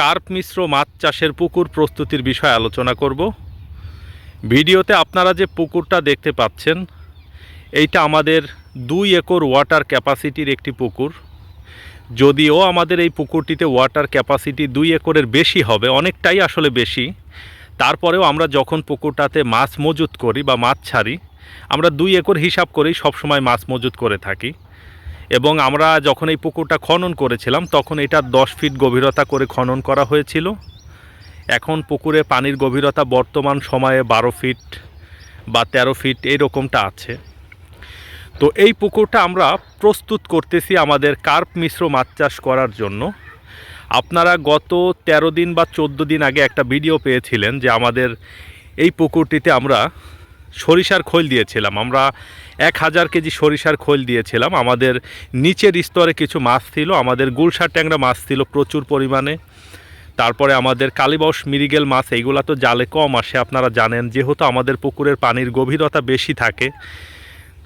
Carp মিশ্র মাছ চাষের পুকুর প্রস্তুতির বিষয়ে আলোচনা করব। ভিডিওতে আপনারা যে পুকুরটা দেখতে পাচ্ছেন, এইটা আমাদের দুই একর ওয়াটার ক্যাপাসিটির একটি পুকুর। যদিও আমাদের এই পুকুরটিতে ওয়াটার ক্যাপাসিটি দুই একরের বেশি হবে, অনেকটাই আসলে বেশি। তারপরেও আমরা যখন পুকুরটাতে মাছ মজুত করি বা মাছ ছাড়ি, আমরা দুই একর হিসাব করেই সবসময় মাছ মজুত করে থাকি। এবং আমরা যখন এই পুকুরটা খনন করেছিলাম, তখন এটা দশ ফিট গভীরতা করে খনন করা হয়েছিল। এখন পুকুরে পানির গভীরতা বর্তমান সময়ে বারো ফিট বা তেরো ফিট এইরকমটা আছে। তো এই পুকুরটা আমরা প্রস্তুত করতেছি আমাদের কার্প মিশ্র মাছ চাষ করার জন্য। আপনারা গত তেরো দিন বা চোদ্দ দিন আগে একটা ভিডিও পেয়েছিলেন যে আমাদের এই পুকুরটিতে আমরা সরিষার খোল দিয়েছিলাম। আমরা এক হাজার কেজি সরিষার খোল দিয়েছিলাম। আমাদের নিচের স্তরে কিছু মাছ ছিল। আমাদের গুলশা ট্যাংরা মাছ ছিল প্রচুর পরিমাণে। তারপরে আমাদের কালীবস মিরিগেল মাছ, এইগুলা তো জালে কম আসে, আপনারা জানেন। যেহেতু আমাদের পুকুরের পানির গভীরতা বেশি থাকে,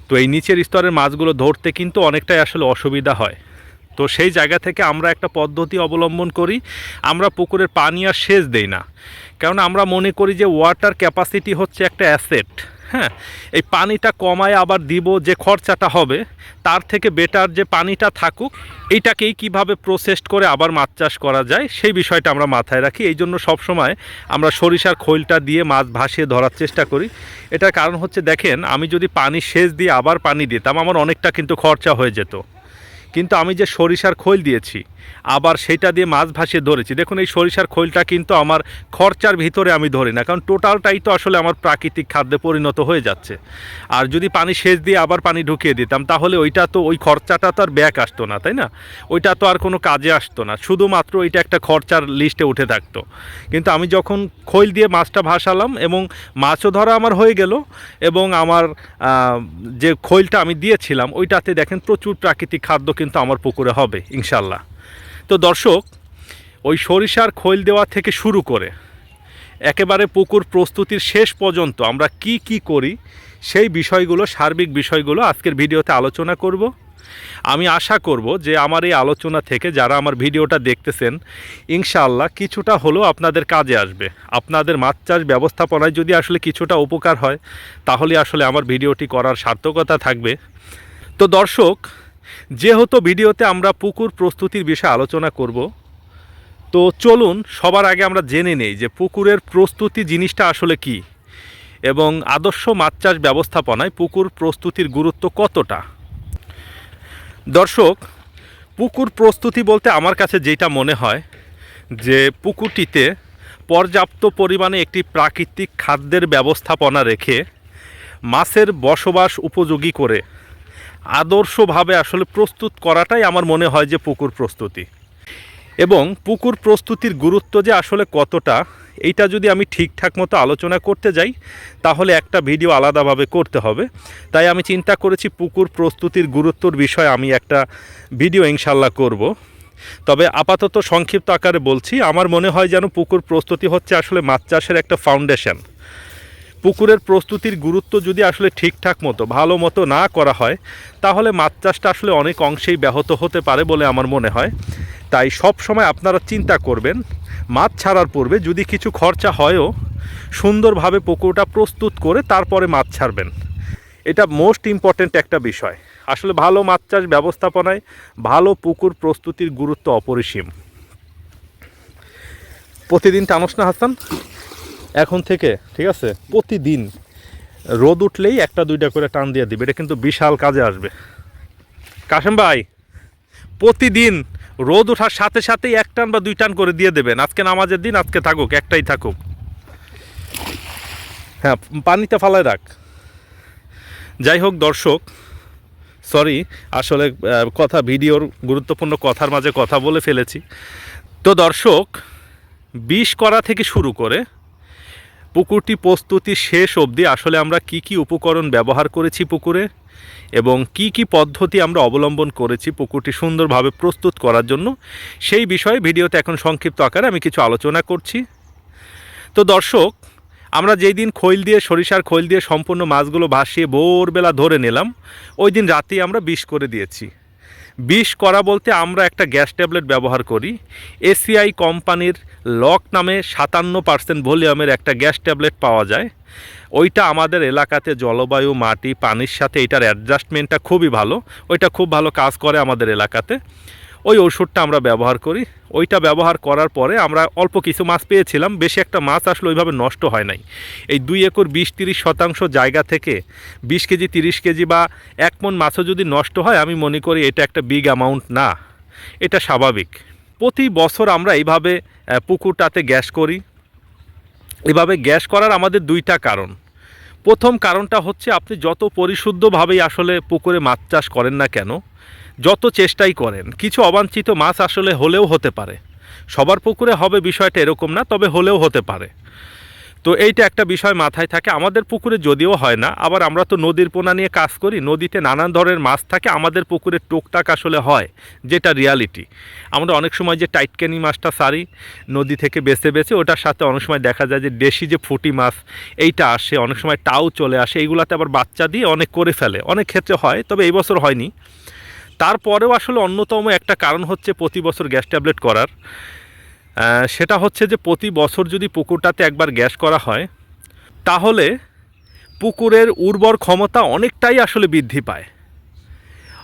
তো এই নিচের স্তরের মাছগুলো ধরতে কিন্তু অনেকটাই আসলে অসুবিধা হয়। তো সেই জায়গা থেকে আমরা একটা পদ্ধতি অবলম্বন করি। আমরা পুকুরের পানি আর সেচ দেই না। কারণ আমরা মনে করি যে ওয়াটার ক্যাপাসিটি হচ্ছে একটা অ্যাসেট হ্যাঁ এই পানিটা কমায় আবার দিব যে খরচাটা হবে, তার থেকে বেটার যে পানিটা থাকুক, এইটাকেই কীভাবে প্রসেসড করে আবার মাছ চাষ করা যায়, সেই বিষয়টা আমরা মাথায় রাখি। এই জন্য সবসময় আমরা সরিষার খৈলটা দিয়ে মাছ ভাসিয়ে ধরার চেষ্টা করি। এটার কারণ হচ্ছে, দেখেন, আমি যদি পানি সেচ দিয়ে আবার পানি দিতাম, আমার অনেকটা কিন্তু খরচা হয়ে যেত। কিন্তু আমি যে সরিষার খৈল দিয়েছি, আবার সেটা দিয়ে মাছ ভাসিয়ে ধরেছি। দেখুন, এই সরিষার খৈলটা কিন্তু আমার খরচার ভিতরে আমি ধরি না, কারণ টোটালটাই তো আসলে আমার প্রাকৃতিক খাদ্যে পরিণত হয়ে যাচ্ছে। আর যদি পানি সেচ দিয়ে আবার পানি ঢুকিয়ে দিতাম, তাহলে ওইটা তো, ওই খরচাটা তো আর ব্যাক আসতো না, তাই না? ওইটা তো আর কোনো কাজে আসতো না, শুধুমাত্র ওইটা একটা খরচার লিস্টে উঠে থাকতো। কিন্তু আমি যখন খৈল দিয়ে মাছটা ভাসালাম এবং মাছও ধরা আমার হয়ে গেল এবং আমার যে খৈলটা আমি দিয়েছিলাম, ওইটাতে দেখেন প্রচুর প্রাকৃতিক খাদ্য কিন্তু আমার পুকুরে হবে ইনশাল্লাহ তো দর্শক, ওই সরিষার খৈল দেওয়া থেকে শুরু করে একেবারে পুকুর প্রস্তুতির শেষ পর্যন্ত আমরা কি কি করি, সেই বিষয়গুলো, সার্বিক বিষয়গুলো আজকের ভিডিওতে আলোচনা করব। আমি আশা করব যে আমার এই আলোচনা থেকে যারা আমার ভিডিওটা দেখতেছেন, ইনশাআল্লাহ কিছুটা হলেও আপনাদের কাজে আসবে। আপনাদের মাছ চাষ ব্যবস্থাপনায় যদি আসলে কিছুটা উপকার হয়, তাহলে আসলে আমার ভিডিওটি করার সার্থকতা থাকবে। তো দর্শক যেহেতু ভিডিওতে আমরা পুকুর প্রস্তুতির বিষয়ে আলোচনা করব, তো চলুন সবার আগে আমরা জেনে নেই যে পুকুরের প্রস্তুতি জিনিসটা আসলে কি এবং আদর্শ মাছ চাষ ব্যবস্থাপনায় পুকুর প্রস্তুতির গুরুত্ব কতটা? দর্শক, পুকুর প্রস্তুতি বলতে আমার কাছে যেটা মনে হয় যে পুকুরটিতে পর্যাপ্ত পরিমাণে একটি প্রাকৃতিক খাদ্যের ব্যবস্থাপনা রেখে মাছের বসবাস উপযোগী করে আদর্শভাবে আসলে প্রস্তুত করাটাই আমার মনে হয় যে পুকুর প্রস্তুতি। এবং পুকুর প্রস্তুতির গুরুত্ব যে আসলে কতটা, এইটা যদি আমি ঠিকঠাক মতো আলোচনা করতে যাই, তাহলে একটা ভিডিও আলাদাভাবে করতে হবে। তাই আমি চিন্তা করেছি পুকুর প্রস্তুতির গুরুত্বর বিষয়ে আমি একটা ভিডিও ইনশাল্লাহ করব। তবে আপাতত সংক্ষিপ্ত আকারে বলছি, আমার মনে হয় যেন পুকুর প্রস্তুতি হচ্ছে আসলে মাছ চাষের একটা ফাউন্ডেশন। পুকুরের প্রস্তুতির গুরুত্ব যদি আসলে ঠিকঠাক মতো, ভালো মতো না করা হয়, তাহলে মাছ চাষটা আসলে অনেক অংশেই ব্যাহত হতে পারে বলে আমার মনে হয়। তাই সব সময় আপনারা চিন্তা করবেন, মাছ ছাড়ার পূর্বে যদি কিছু খরচা হয়ও, সুন্দরভাবে পুকুরটা প্রস্তুত করে তারপরে মাছ ছাড়বেন। এটা মোস্ট ইম্পর্ট্যান্ট একটা বিষয়। আসলে ভালো মাছ চাষ ব্যবস্থাপনায় ভালো পুকুর প্রস্তুতির গুরুত্ব অপরিসীম। প্রতিদিন টানস না হাসান? এখন থেকে, ঠিক আছে? প্রতিদিন রোদ উঠলেই একটা, দুইটা করে টান দিয়ে দিবে। এটা কিন্তু বিশাল কাজে আসবে। কাশেম ভাই, প্রতিদিন রোদ ওঠার সাথে সাথেই এক টান বা দুই টান করে দিয়ে দেবেন। আজকে নামাজের দিন, আজকে থাকুক, একটাই থাকুক। হ্যাঁ পানিতে ফালায় রাখ। যাই হোক, দর্শক, সরি, আসলে কথা, ভিডিওর গুরুত্বপূর্ণ কথার মাঝে কথা বলে ফেলেছি। তো দর্শক, বিষ করা থেকে শুরু করে পুকুরটি প্রস্তুতি শেষ অবধি আসলে আমরা কি কি উপকরণ ব্যবহার করেছি পুকুরে এবং কি কি পদ্ধতি আমরা অবলম্বন করেছি পুকুরটি সুন্দরভাবে প্রস্তুত করার জন্য, সেই বিষয়ে ভিডিওতে এখন সংক্ষিপ্ত আকারে আমি কিছু আলোচনা করছি। তো দর্শক, আমরা যেই দিন খৈল দিয়ে, সরিষার খৈল দিয়ে সম্পূর্ণ মাছগুলো ভাসিয়ে ভোরবেলা ধরে নিলাম, ওই দিন রাতেই আমরা বিষ করে দিয়েছি। বিষ করা বলতে আমরা একটা গ্যাস ট্যাবলেট ব্যবহার করি। এসিআই কোম্পানির লক নামে সাতান্ন পার্সেন্ট ভলিউমের একটা গ্যাস ট্যাবলেট পাওয়া যায়। ওইটা আমাদের এলাকাতে জলবায়ু, মাটি, পানির সাথে এটার অ্যাডজাস্টমেন্টটা খুবই ভালো। ওইটা খুব ভালো কাজ করে আমাদের এলাকাতে। ওই ওষুধটা আমরা ব্যবহার করি। ওইটা ব্যবহার করার পরে আমরা অল্প কিছু মাছ পেয়েছিলাম, বেশি একটা মাছ আসলে ওইভাবে নষ্ট হয় নাই। এই দুই একর বিশ তিরিশ শতাংশ জায়গা থেকে বিশ কেজি, তিরিশ কেজি বা এক মন মাছও যদি নষ্ট হয়, আমি মনে করি এটা একটা বিগ অ্যামাউন্ট না। এটা স্বাভাবিক। প্রতি বছর আমরা এইভাবে পুকুরটাতে গ্যাস করি। এভাবে গ্যাস করার আমাদের দুইটা কারণ। প্রথম কারণটা হচ্ছে আপনি যত পরিশুদ্ধভাবেই আসলে পুকুরে মাছ চাষ করেন না কেন যত চেষ্টাই করেন, কিছু অবাঞ্ছিত মাছ আসলে হলেও হতে পারে। সবার পুকুরে হবে বিষয়টা এরকম না, তবে হলেও হতে পারে। তো এইটা একটা বিষয় মাথায় থাকে, আমাদের পুকুরে যদিও হয় না, আবার আমরা তো নদীর পোনা নিয়ে কাজ করি, নদীতে নানান ধরনের মাছ থাকে, আমাদের পুকুরে টুকটাক আসলে হয়, যেটা রিয়ালিটি আমরা অনেক সময় যে টাইটকেনি মাছটা সারি, নদী থেকে বেছে বেছে, ওটার সাথে অনেক সময় দেখা যায় যে দেশি যে ফুটি মাছ, এইটা আসে, অনেক সময় টাও চলে আসে, এইগুলাতে আবার বাচ্চা দিয়ে অনেক করে ফেলে। অনেক ক্ষেত্রে হয়, তবে এই বছর হয়নি। তারপরেও আসলে অন্যতম একটা কারণ হচ্ছে প্রতি বছর গ্যাস ট্যাবলেট করার। সেটা হচ্ছে যে প্রতি বছর যদি পুকুরটাতে একবার গ্যাস করা হয়, তাহলে পুকুরের উর্বর ক্ষমতা অনেকটাই আসলে বৃদ্ধি পায়।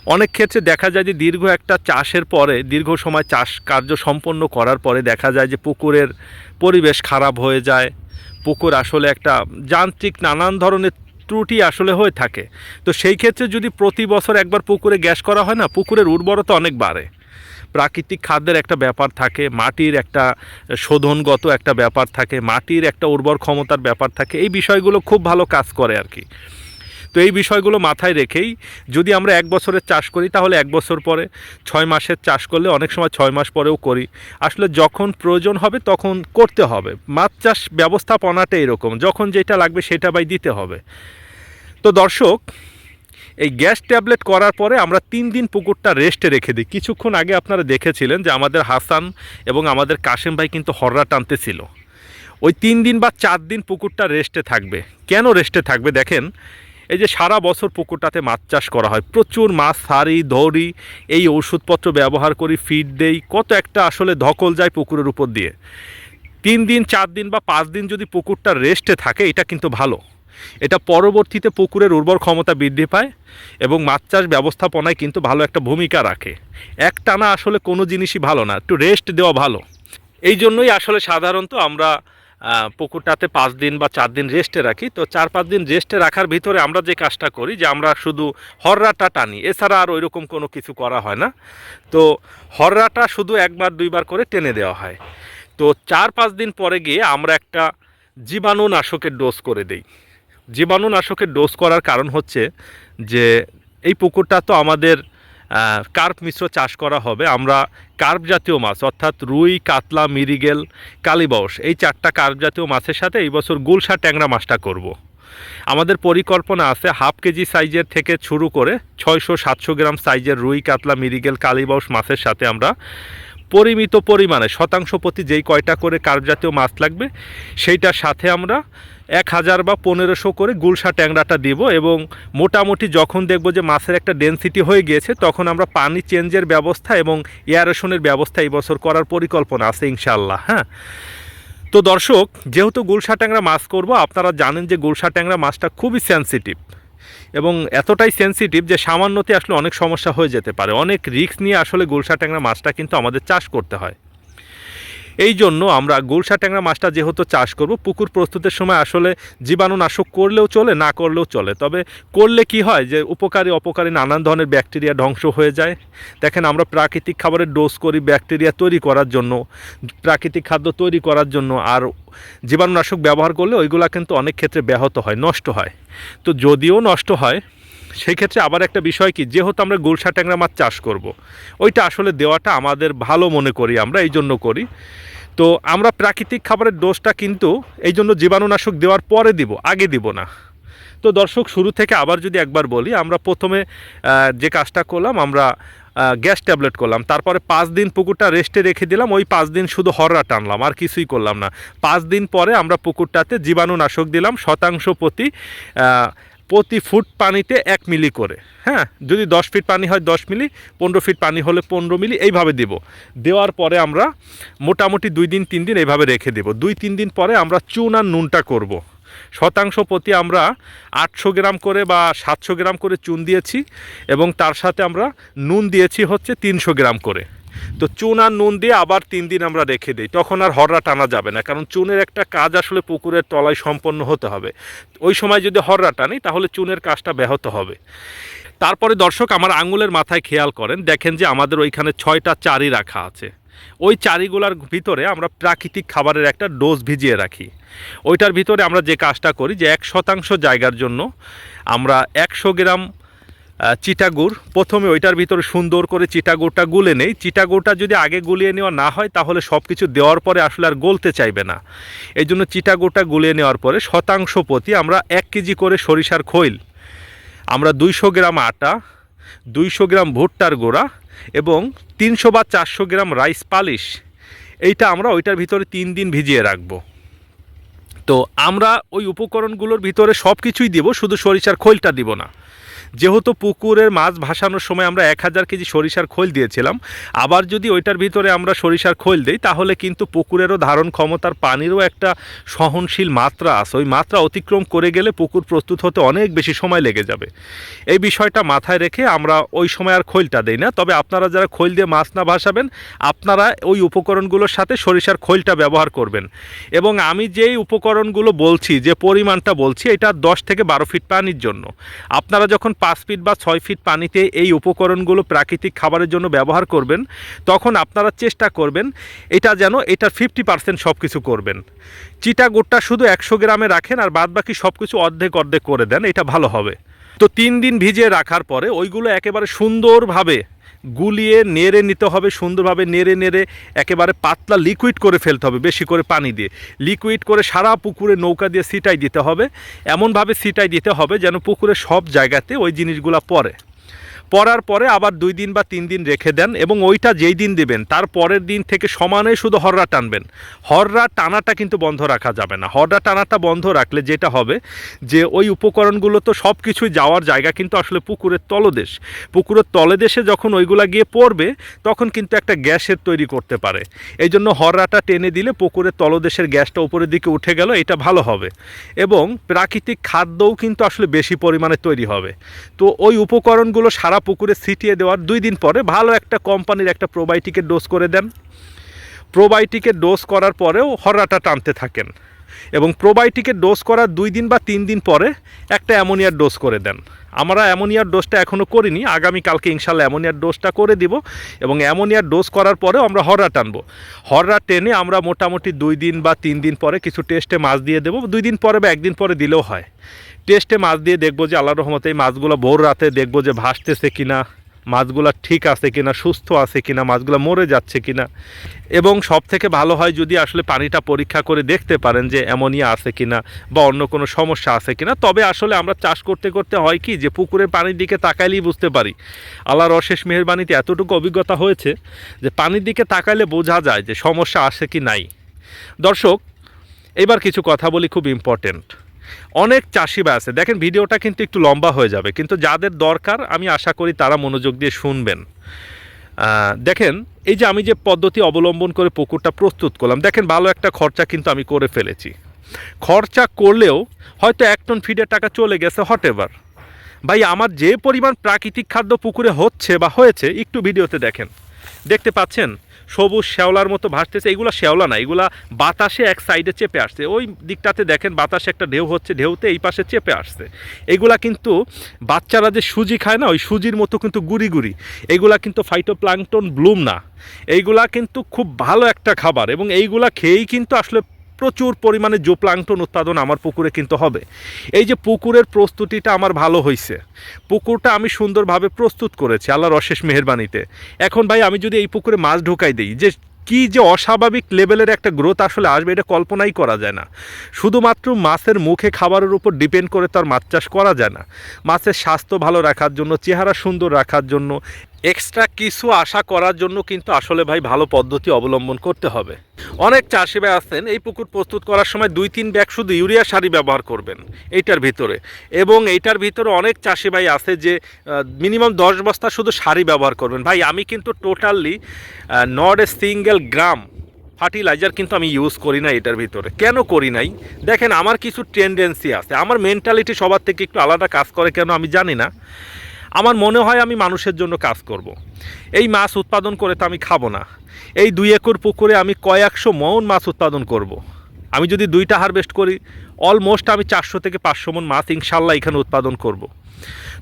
অনেক ক্ষেত্রে দেখা যায় যে দীর্ঘ একটা চাষের পরে, দীর্ঘ সময় চাষ কার্য সম্পন্ন করার পরে দেখা যায় যে পুকুরের পরিবেশ খারাপ হয়ে যায়। পুকুর আসলে একটা যান্ত্রিক নানান ধরনের ত্রুটি আসলে হয়ে থাকে। তো সেই ক্ষেত্রে যদি প্রতি বছর একবার পুকুরে গ্যাস করা হয় না, পুকুরের উর্বরতা অনেক বাড়ে। প্রাকৃতিক খাদ্যের একটা ব্যাপার থাকে, মাটির একটা শোধনগত একটা ব্যাপার থাকে, মাটির একটা উর্বর ক্ষমতার ব্যাপার থাকে, এই বিষয়গুলো খুব ভালো কাজ করে আর কি। তো এই বিষয়গুলো মাথায় রেখেই যদি আমরা এক বছরের চাষ করি, তাহলে এক বছর পরে ছয় মাসের চাষ করলে অনেক সময় ছয় মাস পরেও করি। আসলে যখন প্রয়োজন হবে তখন করতে হবে। মাছ চাষ ব্যবস্থাপনাটা এরকম, যখন যেটা লাগবে সেটা বাই দিতে হবে। তো দর্শক, এই গ্যাস ট্যাবলেট করার পরে আমরা তিন দিন পুকুরটা রেস্টে রেখে দিই। কিছুক্ষণ আগে আপনারা দেখেছিলেন যে আমাদের হাসান এবং আমাদের কাশেম ভাই কিন্তু হররা টানতেছিল। ওই তিন দিন বা চার দিন পুকুরটা রেস্টে থাকবে। কেন রেস্টে থাকবে দেখেন এই যে সারা বছর পুকুরটাতে মাছ চাষ করা হয়, প্রচুর মাছ, সারি ধরি এই ওষুধপত্র ব্যবহার করি ফিড দেই, কত একটা আসলে ধকল যায় পুকুরের উপর দিয়ে। তিন দিন, চার দিন বা পাঁচ দিন যদি পুকুরটা রেস্টে থাকে, এটা কিন্তু ভালো। এটা পরবর্তীতে পুকুরের উর্বর ক্ষমতা বৃদ্ধি পায় এবং মাছ চাষ ব্যবস্থাপনায় কিন্তু ভালো একটা ভূমিকা রাখে। একটানা আসলে কোনো জিনিসই ভালো না, একটু রেস্ট দেওয়া ভালো। এই জন্যই আসলে সাধারণত আমরা পুকুরটাতে পাঁচ দিন বা চার দিন রেস্টে রাখি। তো চার পাঁচ দিন রেস্টে রাখার ভিতরে আমরা যে কাজটা করি যে আমরা শুধু হররাটা টানি, এছাড়া আর ওইরকম কোনো কিছু করা হয় না। তো হররাটা শুধু একবার দুইবার করে টেনে দেওয়া হয়। তো চার পাঁচ দিন পরে গিয়ে আমরা একটা জীবাণুনাশকের ডোজ করে দেই। জীবাণুনাশকের ডোজ করার কারণ হচ্ছে যে এই পুকুরটা তো আমাদের কার্প মিশ্র চাষ করা হবে আমরা কার্প জাতীয় মাছ, অর্থাৎ রুই, কাতলা মিরিগেল কালিবাউস এই চারটা কার্প জাতীয় মাছের সাথে এই বছর গুলশা ট্যাংরা মাছটা করব। আমাদের পরিকল্পনা আছে হাফ কেজি সাইজের থেকে শুরু করে ছয়শো সাতশো গ্রাম সাইজের রুই, কাতলা মিরিগেল কালিবাউস মাছের সাথে আমরা পরিমিত পরিমাণে শতাংশ প্রতি যেই কয়টা করে কার্প জাতীয় মাছ লাগবে, সেইটার সাথে আমরা এক হাজার বা পনেরোশো করে গুলশা ট্যাংরাটা দিব এবং মোটামুটি যখন দেখব যে মাছের একটা ডেন্সিটি হয়ে গিয়েছে, তখন আমরা পানি চেঞ্জের ব্যবস্থা এবং এয়ারেশনের ব্যবস্থা এই বছর করার পরিকল্পনা আছে ইনশাল্লাহ হ্যাঁ? তো দর্শক, যেহেতু গুলশা ট্যাংরা মাছ করব, আপনারা জানেন যে গুলশা ট্যাংরা মাছটা খুবই সেন্সিটিভ এবং এতটাই সেন্সিটিভ যে সামান্যতে আসলে অনেক সমস্যা হয়ে যেতে পারে। অনেক রিস্ক নিয়ে আসলে গুলশা ট্যাংরা মাছটা কিন্তু আমাদের চাষ করতে হয়। এই জন্য আমরা গুলশা ট্যাংরা মাছটা যেহেতু চাষ করব, পুকুর প্রস্তুতের সময় আসলে জীবাণুনাশক করলেও চলে, না করলেও চলে। তবে করলে কি হয় যে উপকারী, অপকারী নানান ধরনের ব্যাকটেরিয়া ধ্বংস হয়ে যায়। দেখেন আমরা প্রাকৃতিক খাবারের ডোজ করি ব্যাকটেরিয়া তৈরি করার জন্য, প্রাকৃতিক খাদ্য তৈরি করার জন্য, আর জীবাণুনাশক ব্যবহার করলে ওইগুলা কিন্তু অনেক ক্ষেত্রে ব্যাহত হয়, নষ্ট হয়। তো যদিও নষ্ট হয় সেই ক্ষেত্রে আবার একটা বিষয় কি, যেহেতু আমরা গুলশা ট্যাংরা মাছ চাষ করব। ওইটা আসলে দেওয়াটা আমাদের ভালো মনে করি আমরা, এই জন্য করি। তো আমরা প্রাকৃতিক খাবারের ডোজটা কিন্তু এই জন্য জীবাণুনাশক দেওয়ার পরে দিব, আগে দিব না। তো দর্শক, শুরু থেকে আবার যদি একবার বলি, আমরা প্রথমে যে কাজটা করলাম, আমরা গ্যাস ট্যাবলেট করলাম। তারপরে পাঁচ দিন পুকুরটা রেস্টে রেখে দিলাম, ওই পাঁচ দিন শুধু হররা টানলাম, আর কিছুই করলাম না। পাঁচ দিন পরে আমরা পুকুরটাতে জীবাণুনাশক দিলাম, শতাংশ প্রতি প্রতি ফুট পানিতে এক মিলি করে হ্যাঁ? যদি দশ ফিট পানি হয় দশ মিলি, পনেরো ফিট পানি হলে পনেরো মিলি, এইভাবে দেব। দেওয়ার পরে আমরা মোটামুটি দুই দিন, তিন দিন এইভাবে রেখে দেব। দুই, তিন দিন পরে আমরা চুন আর নুনটা করব। শতাংশ প্রতি আমরা আটশো গ্রাম করে বা সাতশো গ্রাম করে চুন দিয়েছি এবং তার সাথে আমরা নুন দিয়েছি হচ্ছে তিনশো গ্রাম করে। তো চুন আর নুন দিয়ে আবার তিন দিন আমরা রেখে দিই। তখন আর হররা টানা যাবে না, কারণ চুনের একটা কাজ আসলে পুকুরের তলায় সম্পন্ন হতে হবে। ওই সময় যদি হররা টানি, তাহলে চুনের কাজটা ব্যাহত হবে। তারপরে দর্শক আমার আঙুলের মাথায় খেয়াল করেন, দেখেন যে আমাদের ওইখানে ছয়টা চারি রাখা আছে। ওই চারিগুলার ভিতরে আমরা প্রাকৃতিক খাবারের একটা ডোজ ভিজিয়ে রাখি। ওইটার ভিতরে আমরা যে কাজটা করি, যে এক শতাংশ জায়গার জন্য আমরা একশো গ্রাম চিটাগুড় প্রথমে ওইটার ভিতরে সুন্দর করে চিটাগুড়টা গুলে নেই। চিটাগুড়টা যদি আগে গুলিয়ে নেওয়া না হয়, তাহলে সব কিছু দেওয়ার পরে আসলে আর গলতে চাইবে না। এই জন্য চিটাগুড়টা গুলিয়ে নেওয়ার পরে শতাংশ প্রতি আমরা এক কেজি করে সরিষার খৈল, আমরা দুইশো গ্রাম আটা, দুইশো গ্রাম ভুট্টার গোড়া এবং তিনশো বা চারশো গ্রাম রাইস পালিশ। এইটা আমরা ওইটার ভিতরে তিন দিন ভিজিয়ে রাখব। তো আমরা ওই উপকরণগুলোর ভিতরে সব কিছুই দিব, শুধু সরিষার খৈলটা দিব না। যেহেতু পুকুরের মাছ ভাসানোর সময় আমরা এক হাজার কেজি সরিষার খোল দিয়েছিলাম, আবার যদি ওইটার ভিতরে আমরা সরিষার খোল দিই, তাহলে কিন্তু পুকুরেরও ধারণ ক্ষমতার পানিরও একটা সহনশীল মাত্রা আছে। ওই মাত্রা অতিক্রম করে গেলে পুকুর প্রস্তুত হতে অনেক বেশি সময় লেগে যাবে। এই বিষয়টা মাথায় রেখে আমরা ওই সময় আর খৈলটা দেই না। তবে আপনারা যারা খৈল দিয়ে মাছ না ভাসাবেন, আপনারা ওই উপকরণগুলোর সাথে সরিষার খৈলটা ব্যবহার করবেন। এবং আমি যেই উপকরণগুলো বলছি, যে পরিমাণটা বলছি, এটা দশ থেকে বারো ফিট পানির জন্য। আপনারা যখন পাঁচ ফিট বা ছয় ফিট পানিতে এই উপকরণগুলো প্রাকৃতিক খাবারের জন্য ব্যবহার করবেন, তখন আপনারা চেষ্টা করবেন এটা যেন এটার ফিফটি পার্সেন্ট সব কিছু করবেন। চিটা গোটটা শুধু একশো গ্রামে রাখেন আর বাদ বাকি সব কিছু অর্ধেক অর্ধেক করে দেন, এটা ভালো হবে। তো তিন দিন ভিজিয়ে রাখার পরে ওইগুলো একেবারে সুন্দরভাবে গুলিয়ে নেড়ে নিতে হবে, সুন্দরভাবে নেড়ে নেড়ে একেবারে পাতলা লিকুইড করে ফেলতে হবে, বেশি করে পানি দিয়ে। লিকুইড করে সারা পুকুরে নৌকা দিয়ে সিটাই দিতে হবে, এমনভাবে সিটাই দিতে হবে যেন পুকুরে সব জায়গাতে ওই জিনিসগুলো পড়ে। পরার পরে আবার দুই দিন বা তিন দিন রেখে দেন এবং ওইটা যেই দিন দেবেন, তার পরের দিন থেকে সমানে শুধু হররা টানবেন। হররা টানাটা কিন্তু বন্ধ রাখা যাবে না। হররা টানাটা বন্ধ রাখলে যেটা হবে যে ওই উপকরণগুলো তো সব কিছুই যাওয়ার জায়গা কিন্তু আসলে পুকুরের তলদেশ। পুকুরের তলদেশে যখন ওইগুলা গিয়ে পড়বে, তখন কিন্তু একটা গ্যাসের তৈরি করতে পারে। এই জন্য হররাটা টেনে দিলে পুকুরের তলদেশের গ্যাসটা উপরের দিকে উঠে গেল, এটা ভালো হবে। এবং প্রাকৃতিক খাদ্যও কিন্তু আসলে বেশি পরিমাণে তৈরি হবে। তো ওই উপকরণগুলো সারা পুকুরে ছিটিয়ে দেওয়ার দুই দিন পরে ভালো একটা কোম্পানির একটা প্রোবায়োটিকের ডোজ করে দেন। প্রোবায়োটিকের ডোজ করার পরেও হররাটা টানতে থাকেন। এবং প্রোবায়োটিকের ডোজ করার দুই দিন বা তিন দিন পরে একটা অ্যামোনিয়ার ডোজ করে দেন। আমরা অ্যামোনিয়ার ডোজটা এখনও করিনি আগামীকালকে ইনশাল্লাহ অ্যামোনিয়ার ডোজটা করে দিব এবং অ্যামোনিয়ার ডোজ করার পরেও আমরা হররা টানবো। হররা টেনে আমরা মোটামুটি দুই দিন বা তিন দিন পরে কিছু টেস্টে মাছ দিয়ে দেবো, দুই দিন পরে বা একদিন পরে দিলেও হয়। টেস্টে মাছ দিয়ে দেখব যে আল্লাহ রহমতে এই মাছগুলো ভোর রাতে দেখব যে ভাসতেছে কিনা। মাছগুলো ঠিক আছে কিনা, সুস্থ আছে কিনা, মাছগুলো মরে যাচ্ছে কিনা। এবং সব থেকে ভালো হয় যদি আসলে পানিটা পরীক্ষা করে দেখতে পারেন যে অ্যামোনিয়া আছে কিনা বা অন্য কোনো সমস্যা আছে কিনা। তবে আসলে আমরা চাষ করতে করতে হয় কি যে পুকুরের পানির দিকে তাকাইলেই বুঝতে পারি। আল্লাহর অশেষ মেহরবানিতে এতটুকু অভিজ্ঞতা হয়েছে যে পানির দিকে তাকাইলে বোঝা যায় যে সমস্যা আছে কি নাই। দর্শক, এবার কিছু কথা বলি খুব ইম্পর্টেন্ট অনেক চাষি ভাই আছে। দেখেন, ভিডিওটা কিন্তু একটু লম্বা হয়ে যাবে, কিন্তু যাদের দরকার, আমি আশা করি তারা মনোযোগ দিয়ে শুনবেন। দেখেন, এই যে আমি যে পদ্ধতি অবলম্বন করে পুকুরটা প্রস্তুত করলাম, দেখেন, ভালো একটা খরচা কিন্তু আমি করে ফেলেছি। খরচা করলেও হয়তো এক টন ফিডের টাকা চলে গেছে হট এভার ভাই, আমার যে পরিমাণ প্রাকৃতিক খাদ্য পুকুরে হচ্ছে বা হয়েছে, একটু ভিডিওতে দেখেন। দেখতে পাচ্ছেন? সবুজ শ্যাওলার মতো ভাসতেছে। এগুলো শ্যাওলা না, এগুলা বাতাসে এক সাইডে চেপে আসছে। ওই দিকটাতে দেখেন বাতাসে একটা ঢেউ হচ্ছে, ঢেউতে এই পাশে চেপে আসছে। এগুলা কিন্তু বাচ্চারা যে সুজি খায় না, ওই সুজির মতো কিন্তু গুড়ি গুড়ি। এগুলা কিন্তু ফাইটোপ্লাংটন ব্লুম না। এইগুলা কিন্তু খুব ভালো একটা খাবার এবং এইগুলা খেয়েই কিন্তু আসলে প্রচুর পরিমাণে জোপ্লাঙ্কটন উৎপাদন আমার পুকুরে কিন্তু হবে। এই যে পুকুরের প্রস্তুতিটা আমার ভালো হয়েছে পুকুরটা আমি সুন্দরভাবে প্রস্তুত করেছি, আল্লাহর অশেষ মেহরবানিতে। এখন ভাই, আমি যদি এই পুকুরে মাছ ঢোকাই দিই, যে কি যে অস্বাভাবিক লেভেলের একটা গ্রোথ আসলে আসবে, এটা কল্পনাই করা যায় না। শুধুমাত্র মাছের মুখে খাবারের উপর ডিপেন্ড করে তার মাছ চাষ করা যায় না। মাছের স্বাস্থ্য ভালো রাখার জন্য, চেহারা সুন্দর রাখার জন্য এক্সট্রা কিছু আশা করার জন্য কিন্তু আসলে ভাই ভালো পদ্ধতি অবলম্বন করতে হবে। অনেক চাষি ভাই আছেন, এই পুকুর প্রস্তুত করার সময় দুই তিন ব্যাগ শুধু ইউরিয়া সারি ব্যবহার করবেন এইটার ভিতরে। এবং এইটার ভিতরে অনেক চাষি ভাই আছে যে মিনিমাম দশ বস্তা শুধু সারি ব্যবহার করবেন। ভাই, আমি কিন্তু totally not a single gram fertiliser কিন্তু আমি ইউজ করি না এটার ভিতরে। কেন করি নাই? দেখেন, আমার কিছু টেন্ডেন্সি আছে। আমার মেন্টালিটি সবার থেকে একটু আলাদা কাজ করে কেন আমি জানি না। আমার মনে হয় আমি মানুষের জন্য কাজ করব। এই মাছ উৎপাদন করে তো আমি খাব না। এই দুই একর পুকুরে আমি কয়েকশো মন মাছ উৎপাদন করব। আমি যদি দুইটা হারভেস্ট করি অলমোস্ট আমি চারশো থেকে পাঁচশো মন মাছ ইনশাল্লাহ এখানে উৎপাদন করব।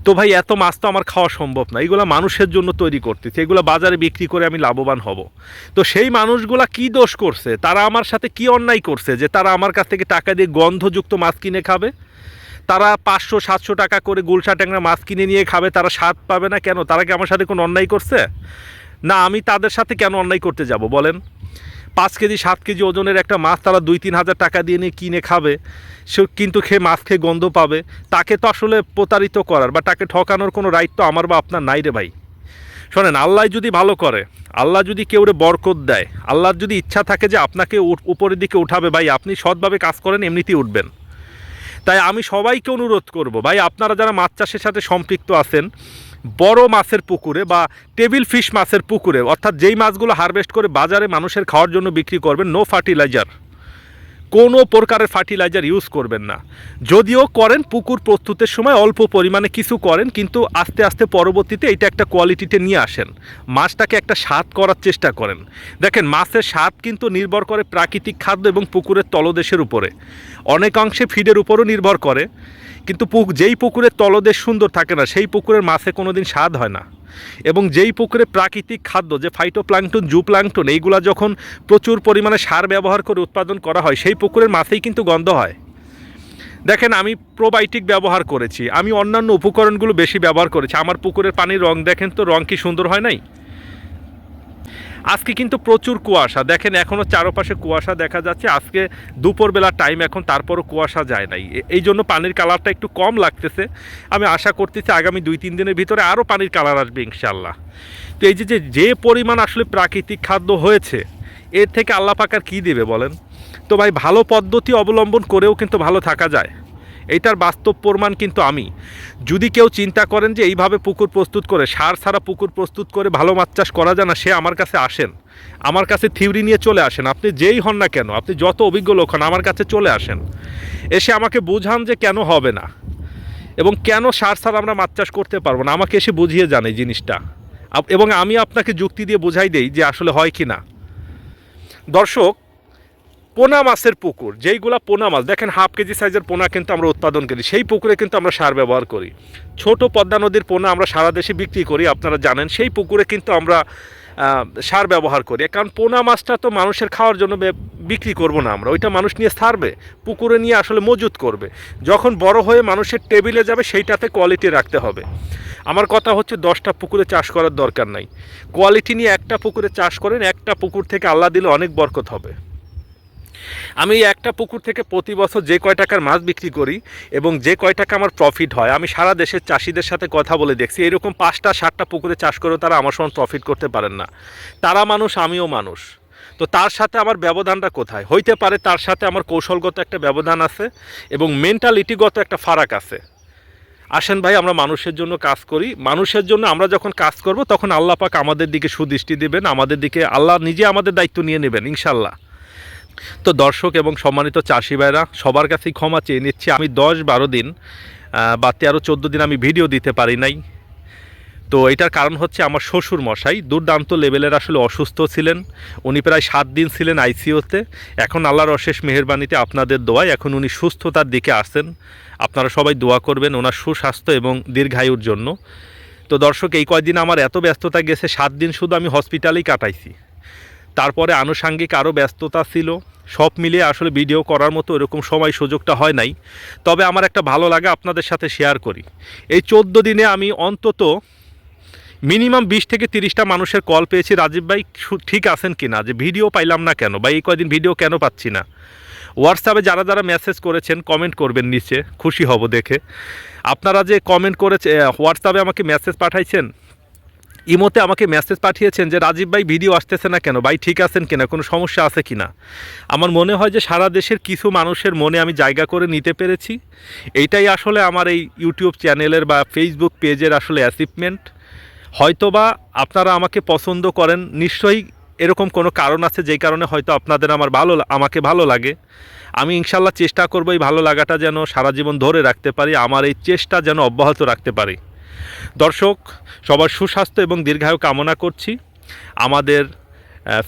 তো ভাই, এত মাছ তো আমার খাওয়া সম্ভব না। এগুলো মানুষের জন্য তৈরি করতেছি। এগুলো বাজারে বিক্রি করে আমি লাভবান হব। তো সেই মানুষগুলা কি দোষ করছে? তারা আমার সাথে কি অন্যায় করছে? যে তারা আমার কাছ থেকে টাকা দিয়ে গন্ধযুক্ত মাছ কিনে খাবে? তারা পাঁচশো, সাতশো টাকা করে গুলশা ট্যাংরা মাছ কিনে নিয়ে খাবে, তারা স্বাদ পাবে না কেন? তারা কি আমার সাথে কোনো অন্যায় করছে? না, আমি তাদের সাথে কেন অন্যায় করতে যাব বলেন? পাঁচ কেজি, সাত কেজি ওজনের একটা মাছ তারা দুই, তিন হাজার টাকা দিয়ে নিয়ে কিনে খাবে, সে কিন্তু খেয়ে মাছ খেয়ে গন্ধ পাবে। তাকে তো আসলে প্রতারিত করার বা তাকে ঠকানোর কোনো রাইট তো আমার বা আপনার নাই রে ভাই। শোনেন, আল্লাহ যদি ভালো করে, আল্লাহ যদি কেউ বরকত দেয়, আল্লাহর যদি ইচ্ছা থাকে যে আপনাকে উপরের দিকে উঠাবে ভাই, আপনি সৎভাবে কাজ করেন, এমনিতেই উঠবেন। তাই আমি সবাইকে অনুরোধ করব, ভাই আপনারা যারা মাছ চাষের সাথে সম্পৃক্ত আছেন, বড় মাছের পুকুরে বা টেবিল ফিশ মাছের পুকুরে, অর্থাৎ যেই মাছগুলো হারভেস্ট করে বাজারে মানুষের খাওয়ার জন্য বিক্রি করবেন নো ফার্টিলাইজার কোনো প্রকারের ফার্টিলাইজার ইউজ করবেন না। যদিও করেন, পুকুর প্রস্তুতের সময় অল্প পরিমাণে কিছু করেন, কিন্তু আস্তে আস্তে পরবর্তীতে এটা একটা কোয়ালিটিতে নিয়ে আসেন। মাছটাকে একটা স্বাদ করার চেষ্টা করেন। দেখেন, মাছের স্বাদ কিন্তু নির্ভর করে প্রাকৃতিক খাদ্য এবং পুকুরের তলদেশের উপরে। অনেকাংশে ফিডের উপরও নির্ভর করে। কিন্তু যেই পুকুরের তলদেশ সুন্দর থাকে না, সেই পুকুরের মাছে কোনো দিন স্বাদ হয় না। এবং যেই পুকুরে প্রাকৃতিক খাদ্য, যে ফাইটোপ্লাঙ্কটন জু প্লাঙ্কটন এইগুলা যখন প্রচুর পরিমাণে সার ব্যবহার করে উৎপাদন করা হয়, সেই পুকুরের মাছেই কিন্তু গন্ধ হয়। দেখেন, আমি প্রোবায়োটিক ব্যবহার করেছি। আমি অন্যান্য উপকরণগুলো বেশি ব্যবহার করেছি। আমার পুকুরের পানির রং, দেখেন তো, রং কি সুন্দর হয় নাই? আজকে কিন্তু প্রচুর কুয়াশা। দেখেন এখনও চারপাশে কুয়াশা দেখা যাচ্ছে। আজকে দুপুরবেলা টাইম এখন তারপরও কুয়াশা যায় নাই। এই জন্য পানির কালারটা একটু কম লাগতেছে। আমি আশা করতেছি আগামী দুই, তিন দিনের ভিতরে আরও পানির কালার আসবে ইনশাল্লাহ তো এই যে যে পরিমাণ আসলে প্রাকৃতিক খাদ্য হয়েছে, এর থেকে আল্লাহ পাকার কী দেবে বলেন? তো ভাই, ভালো পদ্ধতি অবলম্বন করেও কিন্তু ভালো থাকা যায়। এইটার বাস্তব প্রমাণ কিন্তু আমি। যদি কেউ চিন্তা করেন যে এইভাবে পুকুর প্রস্তুত করে, সার ছাড়া পুকুর প্রস্তুত করে ভালো মাছ চাষ করা যায় না, সে আমার কাছে আসেন। আমার কাছে থিওরি নিয়ে চলে আসেন। আপনি যেই হন না কেন, আপনি যত অভিজ্ঞ লোক হন, আমার কাছে চলে আসেন। এসে আমাকে বোঝান যে কেন হবে না। এবং কেন সার ছাড়া আমরা মাছ চাষ করতে পারব না? আমাকে এসে বুঝিয়ে এই জিনিসটা। এবং আমি আপনাকে যুক্তি দিয়ে বোঝাই দেই যে আসলে হয় কি না। দর্শক পোনা মাছের পুকুর, যেইগুলো পোনা মাছ, দেখেন হাফ কেজি সাইজের পোনা কিন্তু আমরা উৎপাদন করি, সেই পুকুরে কিন্তু আমরা সার ব্যবহার করি। ছোট পদ্মা নদীর পোনা আমরা সারা দেশে বিক্রি করি, আপনারা জানেন, সেই পুকুরে কিন্তু আমরা সার ব্যবহার করি। কারণ পোনা মাছটা তো মানুষের খাওয়ার জন্য বিক্রি করব না আমরা, ওইটা মানুষ নিয়ে সারবে, পুকুরে নিয়ে আসলে মজুত করবে। যখন বড় হয়ে মানুষের টেবিলে যাবে, সেইটাতে কোয়ালিটি রাখতে হবে। আমার কথা হচ্ছে, দশটা পুকুরে চাষ করার দরকার নাই। কোয়ালিটি নিয়ে একটা পুকুরে চাষ করেন, একটা পুকুর থেকে আল্লাহ দিলে অনেক বরকত হবে। আমি একটা পুকুর থেকে প্রতি বছর যে কয় টাকার মাছ বিক্রি করি এবং যে কয় টাকা আমার প্রফিট হয়, আমি সারা দেশের চাষিদের সাথে কথা বলে দেখছি, এরকম পাঁচটা, সাতটা পুকুরে চাষ করেও তারা আমার সমান প্রফিট করতে পারেন না। তারা মানুষ, আমিও মানুষ। তো তার সাথে আমার ব্যবধানটা কোথায়? হইতে পারে তার সাথে আমার কৌশলগত একটা ব্যবধান আছে এবং মেন্টালিটিগত একটা ফারাক আছে। আসেন ভাই, আমরা মানুষের জন্য কাজ করি। মানুষের জন্য আমরা যখন কাজ করব, তখন আল্লাহ পাক আমাদের দিকে সুদৃষ্টি দেবেন, আমাদের দিকে আল্লাহ নিজে আমাদের দায়িত্ব নিয়ে নেবেন, ইনশাল্লাহ। তো দর্শক এবং সম্মানিত চাষি ভাইরা, সবার কাছেই ক্ষমা চেয়ে নিচ্ছি। আমি দশ বারো দিন বা তেরো চোদ্দ দিন আমি ভিডিও দিতে পারি নাই। তো এটার কারণ হচ্ছে আমার শ্বশুর মশাই দুর্দান্ত লেভেলের আসলে অসুস্থ ছিলেন। উনি প্রায় সাত দিন ছিলেন আইসিইউতে। এখন আল্লাহর অশেষ মেহেরবানিতে আপনাদের দোয়ায় এখন উনি সুস্থতার দিকে আসেন আপনারা সবাই দোয়া করবেন ওনার সুস্বাস্থ্য এবং দীর্ঘায়ুর জন্য। তো দর্শক, এই কয়দিন আমার এত ব্যস্ততা গেছে, সাত দিন শুধু আমি হসপিটালেই কাটাইছি। তারপরে আনুষাঙ্গিক আরও ব্যস্ততা ছিল। সব মিলিয়ে আসলে ভিডিও করার মতো এরকম সময় সুযোগটা হয় নাই। তবে আমার একটা ভালো লাগা আপনাদের সাথে শেয়ার করি। এই চোদ্দ দিনে আমি অন্তত মিনিমাম বিশ থেকে তিরিশটা মানুষের কল পেয়েছি। রাজীব ভাই ঠিক আছেন কি না যে ভিডিও পাইলাম না কেন? বা এই কয়দিন ভিডিও কেন পাচ্ছি না? হোয়াটসঅ্যাপে যারা যারা মেসেজ করেছেন কমেন্ট করবেন নিচে। খুশি হব দেখে। আপনারা যে কমেন্ট করেছে হোয়াটসঅ্যাপে আমাকে মেসেজ পাঠাইছেন ইমোতে আমাকে মেসেজ পাঠিয়েছেন যে, রাজীব ভাই ভিডিও আসতেছে না কেন? ভাই, ঠিক আছেন কিনা? কোনো সমস্যা আছে কিনা? আমার মনে হয় যে, সারা দেশের কিছু মানুষের মনে আমি জায়গা করে নিতে পেরেছি। এইটাই আসলে আমার এই ইউটিউব চ্যানেলের বা ফেসবুক পেজের আসলে অ্যাচিভমেন্ট হয়তোবা আপনারা আমাকে পছন্দ করেন। নিশ্চয়ই এরকম কোনো কারণ আছে, যেই কারণে হয়তো আপনাদের আমার ভালো আমাকে ভালো লাগে। আমি ইনশাল্লাহ চেষ্টা করব এই ভালো লাগাটা যেন সারা জীবন ধরে রাখতে পারি, আমার এই চেষ্টা যেন অব্যাহত রাখতে পারি। দর্শক, সবার সুস্বাস্থ্য এবং দীর্ঘায়ু কামনা করছি। আমাদের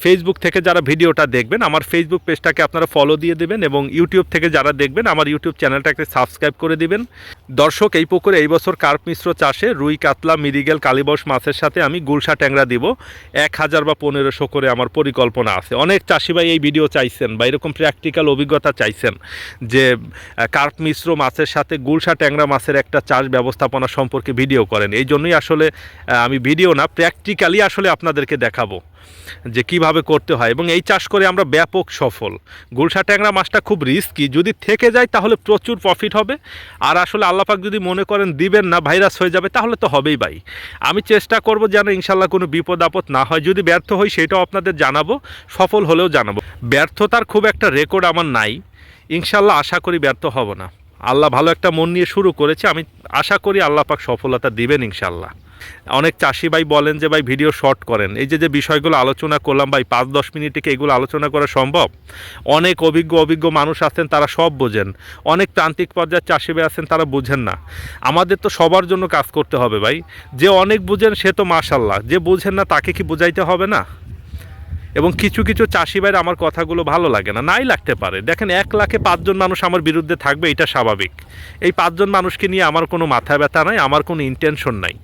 ফেসবুক থেকে যারা ভিডিওটা দেখবেন, আমার ফেসবুক পেজটাকে আপনারা ফলো দিয়ে দেবেন এবং ইউটিউব থেকে যারা দেখবেন, আমার ইউটিউব চ্যানেলটাকে সাবস্ক্রাইব করে দিবেন। দর্শক, এই পুকুরে এই বছর কার্প মিশ্র চাষে রুই, কাতলা, মিরিগেল কালিবস মাছের সাথে আমি গুলশা ট্যাংরা দিব। এক হাজার বা পনেরোশো করে আমার পরিকল্পনা আছে। অনেক চাষি ভাই এই ভিডিও চাইছেন বা এরকম প্র্যাকটিক্যাল অভিজ্ঞতা চাইছেন যে কার্প মিশ্র মাছের সাথে গুলশা ট্যাংরা মাছের একটা চাষ ব্যবস্থাপনা সম্পর্কে ভিডিও করেন। এই জন্যই আসলে আমি ভিডিও না প্র্যাকটিক্যালি আসলে আপনাদেরকে দেখাবো যে কীভাবে করতে হয় এবং এই চাষ করে আমরা ব্যাপক সফল। গুলশা ট্যাংরা মাছটা খুব রিস্কি যদি থেকে যায় তাহলে প্রচুর প্রফিট হবে। আর আসলে আল্লাপাক যদি মনে করেন দিবেন না, ভাইরাস হয়ে যাবে, তাহলে তো হবেই ভাই। আমি চেষ্টা করব যেন ইনশাল্লাহ কোনো বিপদ আপদ না হয়। যদি ব্যর্থ হই, সেটাও আপনাদের জানাব, সফল হলেও জানাব। ব্যর্থতার খুব একটা রেকর্ড আমার নাই। ইনশাল্লাহ আশা করি ব্যর্থ হব না। আল্লাহ ভালো একটা মন নিয়ে শুরু করেছে। আমি আশা করি আল্লাহ পাক সফলতা দিবেন ইনশাল্লাহ অনেক চাষি ভাই বলেন যে, ভাই, ভিডিও শর্ট করেন। এই যে যে বিষয়গুলো আলোচনা করলাম, ভাই, পাঁচ, দশ মিনিটে এগুলো আলোচনা করা সম্ভব? অনেক অভিজ্ঞ অভিজ্ঞ মানুষ আছেন, তারা সব বোঝেন। অনেক প্রান্তিক পর্যায়ের চাষি ভাই আছেন, তারা বুঝেন না। আমাদের তো সবার জন্য কাজ করতে হবে, ভাই। যে অনেক বুঝেন, সে তো মাশাল্লাহ যে বুঝেন না, তাকে কি বুঝাইতে হবে না? এবং কিছু কিছু চাষি ভাইয়ের আমার কথাগুলো ভালো লাগে না, নাই লাগতে পারে। দেখেন, এক লাখে পাঁচজন মানুষ আমার বিরুদ্ধে থাকবে, এটা স্বাভাবিক। এই পাঁচজন মানুষকে নিয়ে আমার কোনো মাথা ব্যথা নাই, আমার কোনো ইন্টেনশন নাই।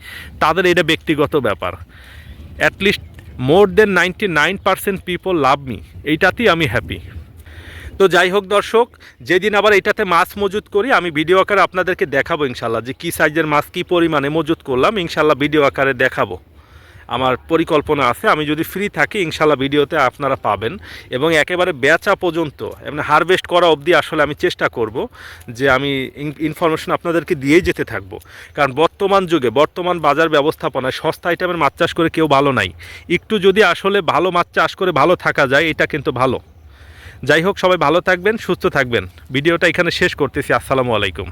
তাদের এটা ব্যক্তিগত ব্যাপার। At least more than ninety nine percent people love me এইটাতেই আমি হ্যাপি তো যাই হোক দর্শক, যেদিন আবার এটাতে মাছ মজুত করি, আমি ভিডিও আকারে আপনাদেরকে দেখাবো ইনশাল্লাহ যে কী সাইজের মাছ, কী পরিমাণে মজুত করলাম। ইনশাল্লাহ ভিডিও আকারে দেখাবো। আমার পরিকল্পনা আছে। আমি যদি ফ্রি থাকি, ইনশাল্লাহ ভিডিওতে আপনারা পাবেন। এবং একেবারে বেচা পর্যন্ত মানে হারভেস্ট করা অবধি আসলে আমি চেষ্টা করব যে আমি ইনফরমেশন আপনাদেরকে দিয়েই যেতে থাকব। কারণ বর্তমান যুগে, বর্তমান বাজার ব্যবস্থাপনায় সস্তা আইটেমের মাছ চাষ করে কেউ ভালো নাই। একটু যদি আসলে ভালো মাছ চাষ করে ভালো থাকা যায়, এটা কিন্তু ভালো। যাই হোক, সবাই ভালো থাকবেন, সুস্থ থাকবেন। ভিডিওটা এখানে শেষ করতেছি। আসসালামু আলাইকুম।